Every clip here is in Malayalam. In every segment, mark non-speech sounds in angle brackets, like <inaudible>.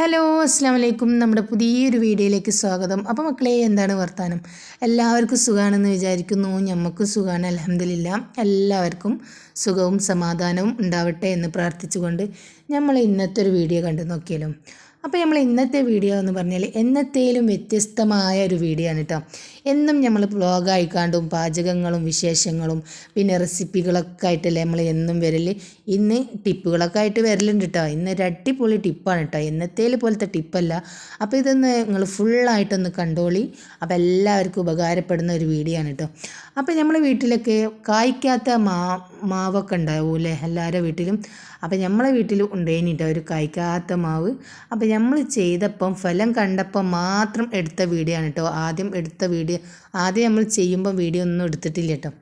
ഹലോ അസ്സാം വലൈക്കും നമ്മുടെ പുതിയൊരു വീഡിയോയിലേക്ക് സ്വാഗതം. അപ്പോൾ മക്കളെ എന്താണ് വർത്താനം? എല്ലാവർക്കും സുഖമാണെന്ന് വിചാരിക്കുന്നു. ഞമ്മക്കും സുഖമാണ് അലഹമില്ല എല്ലാവർക്കും സുഖവും സമാധാനവും ഉണ്ടാവട്ടെ എന്ന് പ്രാർത്ഥിച്ചുകൊണ്ട് നമ്മൾ ഇന്നത്തെ ഒരു വീഡിയോ കണ്ടു നോക്കിയാലോ. അപ്പോൾ നമ്മൾ ഇന്നത്തെ വീഡിയോ എന്ന് പറഞ്ഞാൽ എന്നത്തേലും വ്യത്യസ്തമായ ഒരു വീഡിയോ ആണ് കേട്ടോ എന്നും നമ്മൾ വ്ളോഗായിക്കാണ്ടും പാചകങ്ങളും വിശേഷങ്ങളും പിന്നെ റെസിപ്പികളൊക്കെ ആയിട്ടല്ലേ നമ്മൾ എന്നും വരൽ ഇന്ന് ടിപ്പുകളൊക്കെ ആയിട്ട് വരലുണ്ട് കേട്ടോ ഇന്ന് ഒരു അടിപൊളി ടിപ്പാണ് കേട്ടോ എന്നത്തേൽ പോലത്തെ ടിപ്പല്ല. അപ്പോൾ ഇതൊന്ന് നിങ്ങൾ ഫുള്ളായിട്ടൊന്ന് കണ്ടോളി. അപ്പോൾ എല്ലാവർക്കും ഉപകാരപ്പെടുന്ന ഒരു വീഡിയോ ആണ് കേട്ടോ അപ്പോൾ നമ്മൾ വീട്ടിലൊക്കെ കായ്ക്കാത്ത മാ മാവൊക്കെ ഉണ്ടാവൂലേ എല്ലാവരുടെ വീട്ടിലും. അപ്പോൾ നമ്മളെ വീട്ടിൽ ഉണ്ടായിട്ടോ ഒരു കായ്ക്കാത്ത മാവ്. അപ്പോൾ നമ്മൾ ചെയ്തപ്പം ഫലം കണ്ടപ്പം മാത്രം എടുത്ത വീഡിയോ ആണ് കേട്ടോ. ആദ്യം എടുത്ത വീഡിയോ ആദ്യം നമ്മൾ ചെയ്യുമ്പോൾ വീഡിയോ ഒന്നും എടുത്തിട്ടില്ല കേട്ടോ.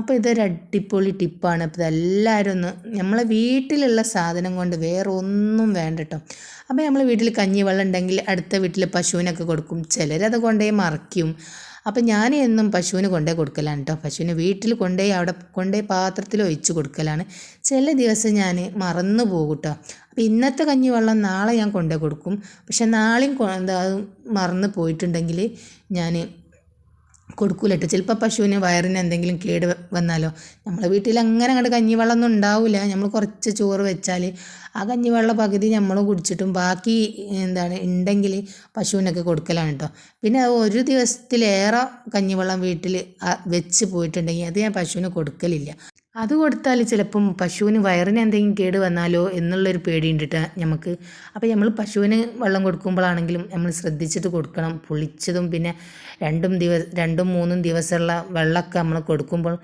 അപ്പോൾ ഇതൊരു അടിപൊളി ടിപ്പാണ്. അപ്പോൾ ഇതെല്ലാവരും ഒന്ന് നമ്മളെ വീട്ടിലുള്ള സാധനം കൊണ്ട് വേറെ ഒന്നും വേണ്ട കേട്ടോ. അപ്പോൾ നമ്മൾ വീട്ടിൽ കഞ്ഞി വെള്ളം ഉണ്ടെങ്കിൽ അടുത്ത വീട്ടിൽ പശുവിനൊക്കെ കൊടുക്കും. ചിലരത് കൊണ്ടുപോയി മറിക്കും. അപ്പം ഞാൻ എന്നും പശുവിന് കൊണ്ടേ കൊടുക്കലാണ് കേട്ടോ പശുവിന് വീട്ടിൽ കൊണ്ടുപോയി അവിടെ കൊണ്ടുപോയി പാത്രത്തിൽ ഒഴിച്ച് കൊടുക്കലാണ്. ചില ദിവസം ഞാൻ മറന്നു പോകും കേട്ടോ അപ്പോൾ ഇന്നത്തെ കഞ്ഞി വെള്ളം നാളെ ഞാൻ കൊണ്ടേ കൊടുക്കും. പക്ഷെ നാളെയും എന്താ മറന്നു പോയിട്ടുണ്ടെങ്കിൽ ഞാൻ കൊടുക്കൂല കേട്ടോ ചിലപ്പോൾ പശുവിന് വയറിന് എന്തെങ്കിലും കേട് വന്നാലോ. നമ്മളെ വീട്ടിൽ അങ്ങനെ അങ്ങോട്ട് കഞ്ഞിവെള്ളമൊന്നും ഉണ്ടാവില്ല നമ്മൾ കുറച്ച് ചോറ് വെച്ചാൽ ആ കഞ്ഞിവെള്ളം പകുതി നമ്മൾ കുടിച്ചിട്ടും ബാക്കി എന്താണ് ഉണ്ടെങ്കിൽ പശുവിനൊക്കെ കൊടുക്കലാണ് കേട്ടോ പിന്നെ ഒരു ദിവസത്തിലേറെ കഞ്ഞിവെള്ളം വീട്ടിൽ വെച്ച് പോയിട്ടുണ്ടെങ്കിൽ അത് ഞാൻ പശുവിന് കൊടുക്കലില്ല. അത് കൊടുത്താൽ ചിലപ്പം പശുവിന് വയറിന് എന്തെങ്കിലും കേട് വന്നാലോ എന്നുള്ളൊരു പേടിയുണ്ട് കേട്ടോ നമുക്ക് അപ്പോൾ നമ്മൾ പശുവിന് വെള്ളം കൊടുക്കുമ്പോഴാണെങ്കിലും നമ്മൾ ശ്രദ്ധിച്ചിട്ട് കൊടുക്കണം. പുളിച്ചതും പിന്നെ രണ്ടും ദിവസം രണ്ടും മൂന്നും ദിവസമുള്ള വെള്ളമൊക്കെ നമ്മൾ കൊടുക്കുമ്പോൾ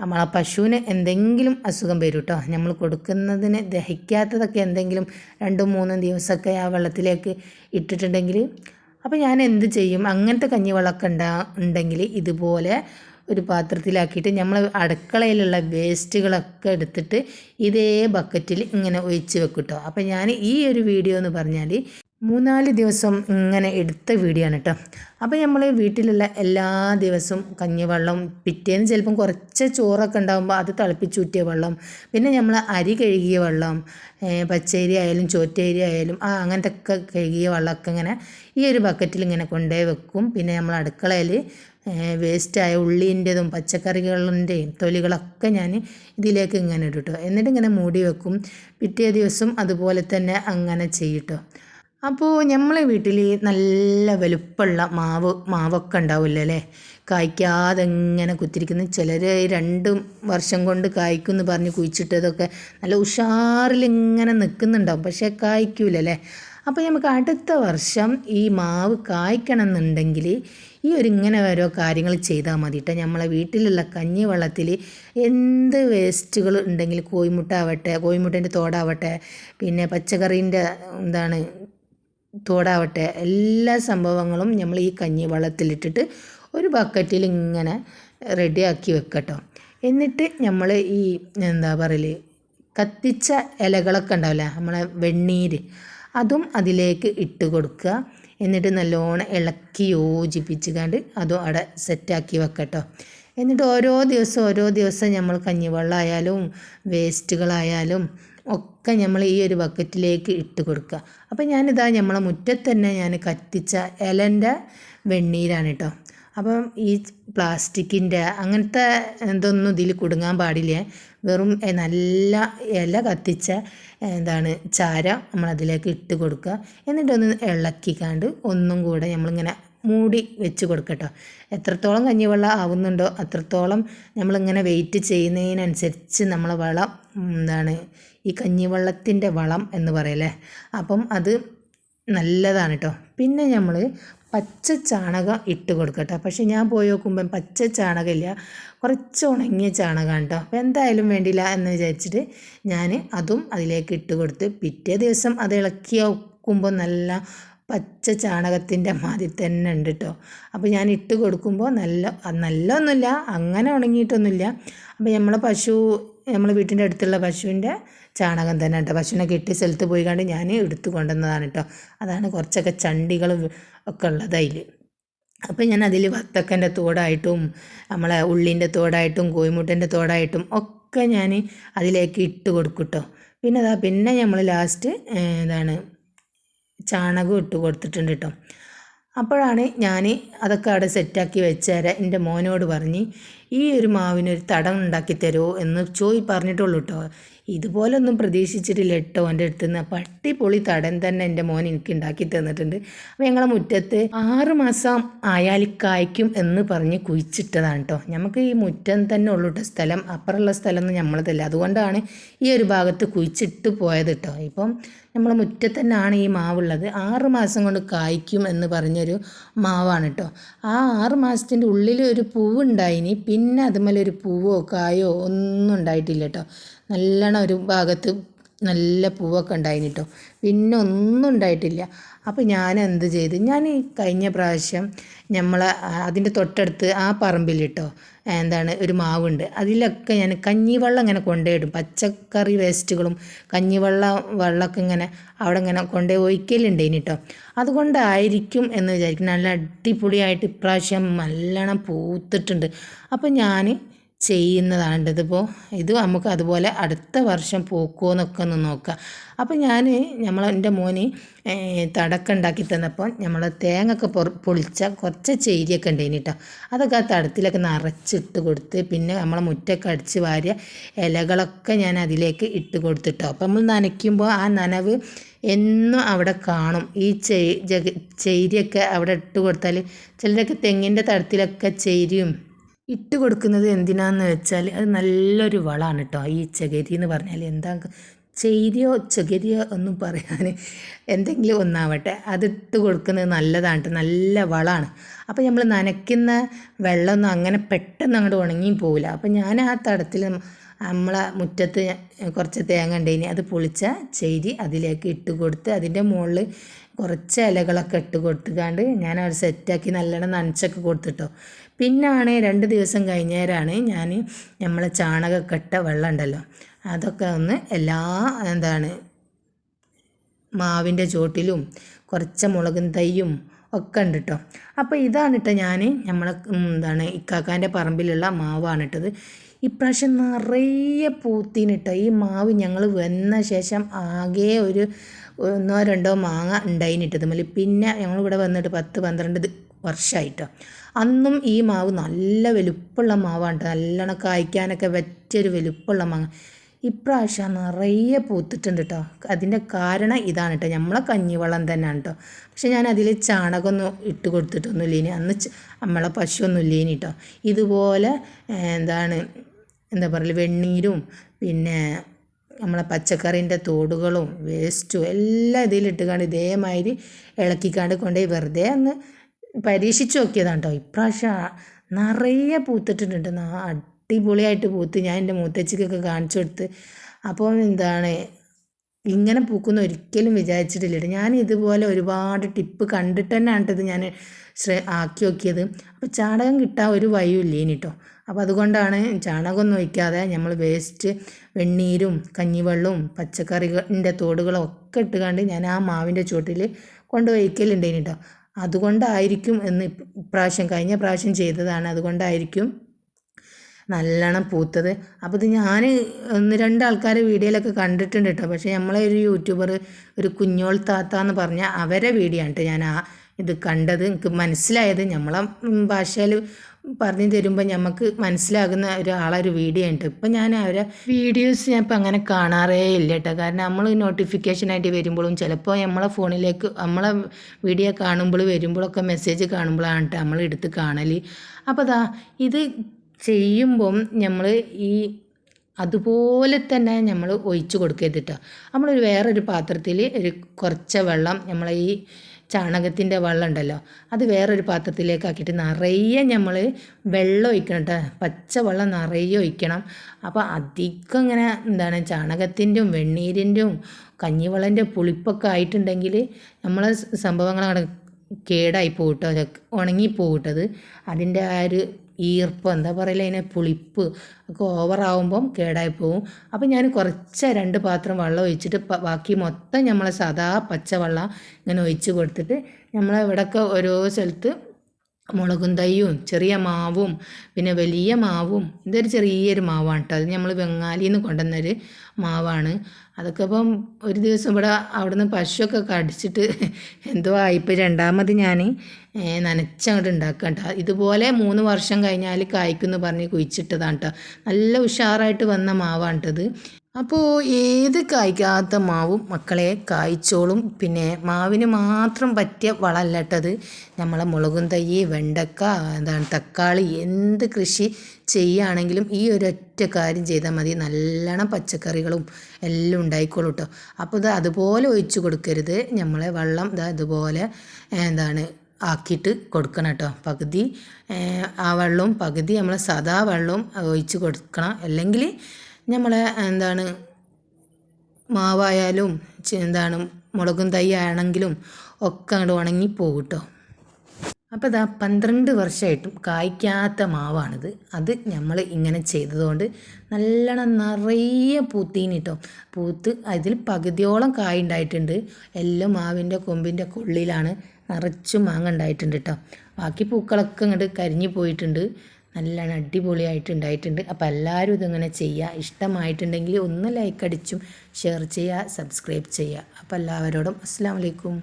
നമ്മൾ ആ പശുവിന് എന്തെങ്കിലും അസുഖം വരും കേട്ടോ നമ്മൾ കൊടുക്കുന്നതിന് ദഹിക്കാത്തതൊക്കെ എന്തെങ്കിലും രണ്ടും മൂന്നും ദിവസമൊക്കെ ആ വെള്ളത്തിലേക്ക് ഇട്ടിട്ടുണ്ടെങ്കിൽ അപ്പോൾ ഞാൻ എന്ത് ചെയ്യും? അങ്ങനത്തെ കഞ്ഞിവെള്ളമൊക്കെ ഉണ്ടാ ഉണ്ടെങ്കിൽ ഇതുപോലെ ഒരു പാത്രത്തിലാക്കിയിട്ട് നമ്മൾ അടുക്കളയിലുള്ള വേസ്റ്റുകളൊക്കെ എടുത്തിട്ട് ഇതേ ബക്കറ്റിൽ ഇങ്ങനെ ഒഴിച്ച് വെക്കും കേട്ടോ അപ്പോൾ ഞാൻ ഈ ഒരു വീഡിയോ എന്ന് പറഞ്ഞാൽ മൂന്നാൽ ദിവസം ഇങ്ങനെ എടുത്ത വീഡിയോ ആണ് കേട്ടോ. അപ്പോൾ നമ്മൾ വീട്ടിലുള്ള എല്ലാ ദിവസവും കഞ്ഞിവെള്ളം പിറ്റേന്ന് ചിലപ്പം കുറച്ച് ചോറൊക്കെ ഉണ്ടാകുമ്പോൾ അത് തിളപ്പിച്ചൂറ്റിയ വെള്ളം പിന്നെ നമ്മൾ അരി കഴുകിയ വെള്ളം പച്ചരി ആയാലും ചോറ്റരി ആയാലും ആ അങ്ങനത്തെ ഒക്കെ കഴുകിയ വെള്ളമൊക്കെ ഇങ്ങനെ ഈ ഒരു ബക്കറ്റിൽ ഇങ്ങനെ കൊണ്ടുപോയി വെക്കും. പിന്നെ നമ്മൾ അടുക്കളയിൽ വേസ്റ്റായ ഉള്ളീന്റെതും പച്ചക്കറികളിന്റെയും തൊലികളൊക്കെ ഞാൻ ഇതിലേക്ക് ഇങ്ങനെ ഇടും കേട്ടോ എന്നിട്ട് ഇങ്ങനെ മൂടി വെക്കും. പിറ്റേ ദിവസം അതുപോലെ തന്നെ അങ്ങനെ ചെയ്യട്ടോ അപ്പോൾ നമ്മളെ വീട്ടിൽ നല്ല വലുപ്പമുള്ള മാവ് മാവൊക്കെ ഉണ്ടാവില്ല അല്ലേ? കായ്ക്കാതെ എങ്ങനെ കുത്തിരിക്കുന്ന. ചിലർ രണ്ട് വർഷം കൊണ്ട് കായ്ക്കും എന്ന് പറഞ്ഞ് കുഴിച്ചിട്ടതൊക്കെ നല്ല ഉഷാറിൽ ഇങ്ങനെ നിൽക്കുന്നുണ്ടാവും. പക്ഷേ കായ്ക്കൂലല്ലേ അപ്പോൾ നമുക്ക് അടുത്ത വർഷം ഈ മാവ് കായ്ക്കണം എന്നുണ്ടെങ്കിൽ ഈ ഒരു ഇങ്ങനെ ഓരോ കാര്യങ്ങൾ ചെയ്താൽ മതി കേട്ടോ നമ്മളെ വീട്ടിലുള്ള കഞ്ഞി വെള്ളത്തിൽ എന്ത് വേസ്റ്റുകൾ ഉണ്ടെങ്കിൽ കോഴിമുട്ട ആവട്ടെ കോഴിമുട്ടേന്റെ തോടാവട്ടെ പിന്നെ പച്ചക്കറീന്റെ എന്താണ് തോടാവട്ടെ എല്ലാ സംഭവങ്ങളും നമ്മൾ ഈ കഞ്ഞി വെള്ളത്തിലിട്ടിട്ട് ഒരു ബക്കറ്റിൽ ഇങ്ങനെ റെഡിയാക്കി വെക്കട്ടോ. എന്നിട്ട് നമ്മൾ ഈ എന്താ പറയൽ കത്തിച്ച ഇലകളൊക്കെ ഉണ്ടാവില്ലേ നമ്മളെ വെണ്ണീര് അതും അതിലേക്ക് ഇട്ട് കൊടുക്കുക. എന്നിട്ട് നല്ലോണം ഇളക്കി യോജിപ്പിച്ച് കണ്ട് അതും അവിടെ സെറ്റാക്കി വെക്കട്ടോ. എന്നിട്ട് ഓരോ ദിവസം ഓരോ ദിവസം നമ്മൾ കഞ്ഞിവെള്ളമായാലും വേസ്റ്റുകളായാലും ഒക്കെ നമ്മൾ ഈ ഒരു ബക്കറ്റിലേക്ക് ഇട്ട് കൊടുക്കുക. അപ്പോൾ ഞാനിതാ നമ്മളെ മുറ്റത്ത് തന്നെ ഞാൻ കത്തിച്ച ഇലന്റെ വെണ്ണീരാണ് കേട്ടോ. അപ്പം ഈ പ്ലാസ്റ്റിക്കിന്റെ അങ്ങനത്തെ എന്തൊന്നും ഇതിൽ കുടുങ്ങാൻ പാടില്ല. വെറും നല്ല ഇല കത്തിച്ച എന്താണ് ചാര നമ്മളതിലേക്ക് ഇട്ട് കൊടുക്കുക. എന്നിട്ടൊന്ന് ഇളക്കിക്കാണ്ട് ഒന്നും കൂടെ നമ്മളിങ്ങനെ മൂടി വെച്ച് കൊടുക്കട്ടോ. എത്രത്തോളം കഞ്ഞിവെള്ളം ആവുന്നുണ്ടോ അത്രത്തോളം നമ്മളിങ്ങനെ വെയിറ്റ് ചെയ്യുന്നതിനനുസരിച്ച് നമ്മൾ വളം എന്താണ് ഈ കഞ്ഞിവെള്ളത്തിന്റെ വളം എന്ന് പറയല്ലേ. അപ്പം അത് നല്ലതാണ് കേട്ടോ പിന്നെ നമ്മൾ പച്ച ചാണകം ഇട്ട് കൊടുക്കട്ടെ. പക്ഷേ ഞാൻ പോയി നോക്കുമ്പം പച്ച ചാണകമില്ല. കുറച്ച് ഉണങ്ങിയ ചാണകമാണ് കേട്ടോ അപ്പോൾ എന്തായാലും വേണ്ടില്ല എന്ന് വിചാരിച്ചിട്ട് ഞാൻ അതും അതിലേക്ക് ഇട്ട് കൊടുത്ത് പിറ്റേ ദിവസം അത് ഇളക്കി നോക്കുമ്പോൾ നല്ല പച്ച ചാണകത്തിന്റെ മാതിരി തന്നെ ഉണ്ട് കേട്ടോ അപ്പോൾ ഞാൻ ഇട്ട് കൊടുക്കുമ്പോൾ നല്ല നല്ല ഒന്നുമില്ല അങ്ങനെ ഉണങ്ങിയിട്ടൊന്നുമില്ല. അപ്പോൾ നമ്മളെ പശു നമ്മളെ വീട്ടിന്റെ അടുത്തുള്ള പശുവിന്റെ ചാണകം തന്നെ കേട്ടോ. പശുവിനെ കെട്ടിയ സ്ഥലത്ത് പോയി കണ്ട് ഞാൻ എടുത്തു കൊണ്ടുവന്നതാണ് കേട്ടോ. അതാണ് കുറച്ചൊക്കെ ചണ്ടികൾ ഒക്കെ ഉള്ളത് അതിൽ. അപ്പോൾ ഞാൻ അതിൽ വത്തക്കന്റെ തോടായിട്ടും നമ്മളെ ഉള്ളിന്റെ തോടായിട്ടും കോയിമുട്ടന്റെ തോടായിട്ടും ഒക്കെ ഞാൻ അതിലേക്ക് ഇട്ട് കൊടുക്കും കേട്ടോ. പിന്നെ അതാ പിന്നെ നമ്മൾ ലാസ്റ്റ് എന്താണ് ചാണകം ഇട്ട് കൊടുത്തിട്ടുണ്ട് കേട്ടോ. അപ്പോഴാണ് ഞാൻ അതൊക്കെ അവിടെ സെറ്റാക്കി വെച്ചേരാ. എന്റെ മോനോട് പറഞ്ഞ് ഈ ഒരു മാവിനൊരു തടം ഉണ്ടാക്കി തരുമോ എന്ന് ചോയി പറഞ്ഞിട്ടുള്ളൂ കേട്ടോ ഇതുപോലൊന്നും പ്രതീക്ഷിച്ചിട്ടില്ല കേട്ടോ എന്റെ അടുത്ത് നിന്ന് അപ്പം തടം തന്നെ എന്റെ മോൻ എനിക്ക് ഉണ്ടാക്കി തന്നിട്ടുണ്ട്. അപ്പോൾ ഞങ്ങളെ മുറ്റത്ത് ആറ് മാസം ആയാൽ കായ്ക്കും എന്ന് പറഞ്ഞ് കുഴിച്ചിട്ടതാണ് കേട്ടോ നമുക്ക് ഈ മുറ്റം തന്നെ ഉള്ളൂ കേട്ടോ സ്ഥലം. അപ്പുറമുള്ള സ്ഥലമൊന്നും നമ്മളതല്ല അതുകൊണ്ടാണ് ഈ ഒരു ഭാഗത്ത് കുഴിച്ചിട്ട് പോയത് കേട്ടോ ഇപ്പം നമ്മളെ മുറ്റത്ത് തന്നെയാണ് ഈ മാവുള്ളത്. ആറ് മാസം കൊണ്ട് കായ്ക്കും എന്ന് പറഞ്ഞൊരു മാവാണ് കേട്ടോ ആ ആറ് മാസത്തിന്റെ ഉള്ളിൽ ഒരു പൂവ് ഉണ്ടായിനി പിന്നെ അതുമല്ല ഒരു പൂവോ കായോ ഒന്നും ഉണ്ടായിട്ടില്ല കേട്ടോ നല്ലോണം ഒരു ഭാഗത്ത് നല്ല പൂവൊക്കെ ഉണ്ടായിന് കേട്ടോ പിന്നെ ഒന്നും ഉണ്ടായിട്ടില്ല. അപ്പോൾ ഞാൻ എന്ത് ചെയ്ത്? ഞാൻ ഈ കഴിഞ്ഞ പ്രാവശ്യം നമ്മളെ അതിന്റെ തൊട്ടടുത്ത് ആ പറമ്പിൽ കേട്ടോ എന്താണ് ഒരു മാവുണ്ട്. അതിലൊക്കെ ഞാൻ കഞ്ഞിവെള്ളം ഇങ്ങനെ കൊണ്ടുപോയിടും. പച്ചക്കറി വേസ്റ്റുകളും കഞ്ഞിവെള്ളം വെള്ളമൊക്കെ ഇങ്ങനെ അവിടെ ഇങ്ങനെ കൊണ്ടുപോയി ഒഴിക്കലുണ്ടേനി കേട്ടോ അതുകൊണ്ടായിരിക്കും എന്ന് വിചാരിക്കും. നല്ല അടിപൊളിയായിട്ട് ഇപ്രാവശ്യം നല്ലോണം പൂത്തിട്ടുണ്ട്. അപ്പോൾ ഞാൻ ചെയ്യുന്നതാണ് ഇതിപ്പോൾ ഇത് നമുക്ക് അതുപോലെ അടുത്ത വർഷം പൂക്കുമോ എന്നൊക്കെ ഒന്ന് നോക്കുക അപ്പോൾ ഞാൻ നമ്മൾ എന്റെ മോന് തടക്ക ഉണ്ടാക്കി തന്നപ്പോൾ നമ്മൾ തേങ്ങ ഒക്കെ പൊളിച്ച കുറച്ച് ചേരിയൊക്കെ ഉണ്ടായിന് കേട്ടോ അതൊക്കെ ആ തടത്തിലൊക്കെ നിറച്ചിട്ട് കൊടുത്ത് പിന്നെ നമ്മൾ മുറ്റൊക്കെ അടിച്ച് വാരിയ ഇലകളൊക്കെ ഞാൻ അതിലേക്ക് ഇട്ട് കൊടുത്തിട്ടോ. അപ്പോൾ നമ്മൾ നനയ്ക്കുമ്പോൾ ആ നനവ് എന്നും അവിടെ കാണും. ഈ ചേരിയൊക്കെ അവിടെ ഇട്ട് കൊടുത്താൽ ചിലരൊക്കെ തെങ്ങിന്റെ തടത്തിലൊക്കെ ചേരിയും ഇട്ട് കൊടുക്കുന്നത് എന്തിനാന്ന് വെച്ചാൽ അത് നല്ലൊരു വളമാണ് കേട്ടോ ഈ ചകരി എന്ന് പറഞ്ഞാൽ എന്താ ചെയ്തിയോ ചകരിയോ ഒന്നും പറയാൻ എന്തെങ്കിലും ഒന്നാവട്ടെ. അതിട്ട് കൊടുക്കുന്നത് നല്ലതാണ് കേട്ടോ നല്ല വളമാണ് അപ്പോൾ നമ്മൾ നനയ്ക്കുന്ന വെള്ളമൊന്നും അങ്ങനെ പെട്ടെന്ന് അങ്ങോട്ട് ഉണങ്ങി പോവില്ല. അപ്പോൾ ഞാൻ ആ തടത്തിൽ നമ്മളെ മുറ്റത്ത് കുറച്ച് തേങ്ങ ഉണ്ടേനി അത് പൊളിച്ച ചെയ്തി അതിലേക്ക് ഇട്ട് കൊടുത്ത് അതിന്റെ മുകളിൽ കുറച്ച് ഇലകളൊക്കെ ഇട്ട് കൊടുത്തുകാണ്ട് ഞാൻ അവർ സെറ്റാക്കി നല്ലോണം നനച്ചൊക്കെ കൊടുത്തിട്ടോ. പിന്നാണ് രണ്ട് ദിവസം കഴിഞ്ഞേരാണ് ഞാൻ നമ്മളെ ചാണകമൊക്കെ ഇട്ട വെള്ളം ഉണ്ടല്ലോ അതൊക്കെ ഒന്ന് എല്ലാ എന്താണ് മാവിന്റെ ചോട്ടിലും കുറച്ച് മുളകും തൈയും ഒക്കെ ഉണ്ട് കേട്ടോ അപ്പോൾ ഇതാണ് കേട്ടോ ഞാൻ നമ്മളെ എന്താണ് ഇക്കാക്കാന്റെ പറമ്പിലുള്ള മാവാണ് ഇട്ടത്. ഇപ്രാവശ്യം നിറയെ പൂത്തിനിട്ടോ. ഈ മാവ് ഞങ്ങൾ വന്ന ശേഷം ആകെ ഒരു ഒന്നോ രണ്ടോ മാങ്ങ ഉണ്ടായിനിട്ട് മതി പിന്നെ ഞങ്ങളിവിടെ വന്നിട്ട് പത്ത് പന്ത്രണ്ട് വർഷമായിട്ടോ അന്നും ഈ മാവ് നല്ല വലുപ്പമുള്ള മാവാണ് നല്ലോണം കായ്ക്കാനൊക്കെ പറ്റിയൊരു വലുപ്പമുള്ള മാങ്ങ. ഇപ്രാവശ്യം നിറയെ പൂത്തിട്ടുണ്ട് കേട്ടോ അതിന്റെ കാരണം ഇതാണ് കേട്ടോ നമ്മളെ കഞ്ഞിവെള്ളം തന്നെയാണ് കേട്ടോ പക്ഷെ ഞാൻ അതിൽ ചാണകമൊന്നും ഇട്ട് കൊടുത്തിട്ടൊന്നുമില്ല ഇനി. അന്ന് നമ്മളെ പശുവൊന്നും ഇല്ലേനി കേട്ടോ ഇതുപോലെ എന്താണ് എന്താ പറയുക വെണ്ണീരും പിന്നെ നമ്മളെ പച്ചക്കറീന്റെ തോടുകളും വേസ്റ്റും എല്ലാം ഇതിലിട്ടുകൊണ്ട് ഇതേമാതിരി ഇളക്കിക്കാണ്ട് കൊണ്ടുപോയി വെറുതെ ഒന്ന് പരീക്ഷിച്ച് നോക്കിയതാണ് കേട്ടോ ഇപ്രാവശ്യം നിറയെ പൂത്തിട്ടുണ്ട് അടിപൊളിയായിട്ട് പൂത്ത് ഞാൻ എന്റെ മൂത്തച്ഛക്കൊക്കെ കാണിച്ചു കൊടുത്ത്. അപ്പോൾ എന്താണ് ഇങ്ങനെ പൂക്കുന്ന ഒരിക്കലും വിചാരിച്ചിട്ടില്ല ഞാൻ ഇതുപോലെ ഒരുപാട് ടിപ്പ് കണ്ടിട്ട് തന്നെയാണ് ഇത് ഞാൻ ആക്കി നോക്കിയത്. അപ്പോൾ ചാണകം കിട്ടാൻ ഒരു വഴിയും ഇല്ലേനിട്ടോ അപ്പോൾ അതുകൊണ്ടാണ് ചാണകമൊന്നും ഒഴിക്കാതെ നമ്മൾ വേസ്റ്റ് വെണ്ണീരും കഞ്ഞിവെള്ളവും പച്ചക്കറിന്റെ തോടുകളും ഒക്കെ ഇട്ടുകൊണ്ട് ഞാൻ ആ മാവിന്റെ ചുവട്ടിൽ കൊണ്ട് വയ്ക്കലുണ്ടേനി കേട്ടോ അതുകൊണ്ടായിരിക്കും എന്ന് ഇപ്രാവശ്യം കഴിഞ്ഞ പ്രാവശ്യം ചെയ്തതാണ്. അതുകൊണ്ടായിരിക്കും നല്ലോണം പൂത്തത്. അപ്പോൾ ഇത് ഞാൻ ഒന്ന് രണ്ട് ആൾക്കാരെ വീഡിയോയിലൊക്കെ കണ്ടിട്ടുണ്ട് കേട്ടോ പക്ഷേ നമ്മളെ ഒരു യൂട്യൂബർ ഒരു കുഞ്ഞോൾ താത്ത എന്ന് പറഞ്ഞാൽ അവരെ വീഡിയോ ആണ് കേട്ടോ ഞാൻ ആ ഇത് കണ്ടത്. എനിക്ക് മനസ്സിലായത് നമ്മളെ ഭാഷയിൽ പറഞ്ഞു തരുമ്പോൾ നമുക്ക് മനസ്സിലാകുന്ന ഒരാളൊരു ഒരു വീഡിയോ ഉണ്ട്. ഇപ്പം ഞാൻ അവരെ വീഡിയോസ് ഞാൻ ഇപ്പം അങ്ങനെ കാണാറേ ഇല്ല കേട്ടോ. കാരണം നമ്മൾ നോട്ടിഫിക്കേഷനായിട്ട് വരുമ്പോഴും ചിലപ്പോൾ നമ്മളെ ഫോണിലേക്ക് നമ്മളെ വീഡിയോ കാണുമ്പോൾ വരുമ്പോഴൊക്കെ മെസ്സേജ് കാണുമ്പോഴാണ് നമ്മൾ എടുത്ത് കാണൽ അപ്പോൾ അതാ ഇത് ചെയ്യുമ്പം നമ്മൾ ഈ അതുപോലെ തന്നെ നമ്മൾ ഒഴിച്ച് കൊടുക്കരുത് കേട്ടോ. നമ്മളൊരു വേറൊരു പാത്രത്തിൽ ഒരു കുറച്ച് വെള്ളം നമ്മളെ ഈ ചാണകത്തിന്റെ വെള്ളം ഉണ്ടല്ലോ അത് വേറൊരു പാത്രത്തിലേക്ക് ആക്കിയിട്ട് നിറയെ നമ്മൾ വെള്ളം ഒഴിക്കണം കേട്ടോ പച്ചവെള്ളം നിറയെ ഒഴിക്കണം. അപ്പോൾ അധികം ഇങ്ങനെ എന്താണ് ചാണകത്തിന്റെയും വെണ്ണീരിന്റെയും കഞ്ഞിവെള്ളന്റെ പുളിപ്പൊക്കെ ആയിട്ടുണ്ടെങ്കിൽ നമ്മളെ സംഭവങ്ങൾ കേടായി പോകട്ടോ ഉണങ്ങി പോകട്ടത് അതിന്റെ ആ ഒരു ഈർപ്പം എന്താ പറയില്ല അതിനെ പുളിപ്പ് ഒക്കെ ഓവറാവുമ്പം കേടായി പോകും അപ്പം ഞാൻ കുറച്ച് രണ്ട് പാത്രം വെള്ളം ഒഴിച്ചിട്ട് ബാക്കി മൊത്തം നമ്മളെ സാധാ പച്ചവെള്ളം ഇങ്ങനെ ഒഴിച്ച് കൊടുത്തിട്ട് നമ്മളെ ഇവിടെയൊക്കെ ഓരോ സ്ഥലത്ത് മുളകും തൈയും ചെറിയ മാവും പിന്നെ വലിയ മാവും. ഇതൊരു ചെറിയൊരു മാവാണ് കേട്ടോ. അത് നമ്മൾ ബംഗാലിയിൽ നിന്ന് കൊണ്ടുവന്നൊരു മാവാണ്. അതൊക്കെ ഇപ്പം ഒരു ദിവസം ഇവിടെ അവിടുന്ന് പശുവൊക്കെ കടിച്ചിട്ട് <laughs> എന്തോ ആയിപ്പോൾ രണ്ടാമത് ഞാൻ നനച്ചങ്ങോട്ട് ഉണ്ടാക്കാം കേട്ടോ. ഇതുപോലെ മൂന്ന് വർഷം കഴിഞ്ഞാൽ കായ്ക്കുമെന്ന് പറഞ്ഞ് കുഴിച്ചിട്ടതാണ് കേട്ടോ. നല്ല ഉഷാറായിട്ട് വന്ന മാവാണ് കേട്ടത്. അപ്പോൾ ഏത് കായ്ക്കാത്ത മാവും മക്കളെ കായ്ച്ചോളും. പിന്നെ മാവിന് മാത്രം പറ്റിയ വളമല്ലാട്ടത് നമ്മളെ മുളകും തൈ വെണ്ടക്ക എന്താണ് തക്കാളി എന്ത് കൃഷി ചെയ്യുകയാണെങ്കിലും ഈ ഒരൊറ്റ കാര്യം ചെയ്താൽ മതി. നല്ലോണം പച്ചക്കറികളും എല്ലാം ഉണ്ടായിക്കോളും കേട്ടോ അപ്പോൾ ഇത് അതുപോലെ ഒഴിച്ചു കൊടുക്കരുത്. നമ്മളെ വെള്ളം ഇതാ ഇതുപോലെ എന്താണ് ആക്കിയിട്ട് കൊടുക്കണം കേട്ടോ പകുതി ആ വെള്ളവും പകുതി നമ്മൾ സാധാ വെള്ളവും ഒഴിച്ച് കൊടുക്കണം. അല്ലെങ്കിൽ നമ്മളെ എന്താണ് മാവായാലും എന്താണ് മുളകും തൈ ആണെങ്കിലും ഒക്കെ അങ്ങോട്ട് ഉണങ്ങി പോകും കേട്ടോ അപ്പോൾ ഇതാ പന്ത്രണ്ട് വർഷമായിട്ടും കായ്ക്കാത്ത മാവാണിത്. അത് നമ്മൾ ഇങ്ങനെ ചെയ്തതുകൊണ്ട് നല്ലോണം നിറയെ പൂത്തീന് കേട്ടോ പൂത്ത് അതിൽ പകുതിയോളം കായ ഉണ്ടായിട്ടുണ്ട് എല്ലാം മാവിന്റെ കൊമ്പിന്റെ കൊള്ളിലാണ് നിറച്ചും മാങ്ങ ഉണ്ടായിട്ടുണ്ട് കേട്ടോ ബാക്കി പൂക്കളൊക്കെ ഇങ്ങോട്ട് കരിഞ്ഞു പോയിട്ടുണ്ട്. നല്ല അടിപൊളിയായിട്ട് ഉണ്ടായിട്ടുണ്ട് അപ്പോൾ എല്ലാവരും ഇതിങ്ങനെ ചെയ്യുക ഇഷ്ടമായിട്ടുണ്ടെങ്കിൽ ഒന്ന് ലൈക്ക് അടിച്ചും ഷെയർ ചെയ്യുക സബ്സ്ക്രൈബ് ചെയ്യുക അപ്പോൾ എല്ലാവരോടും അസ്സാം വലൈക്കും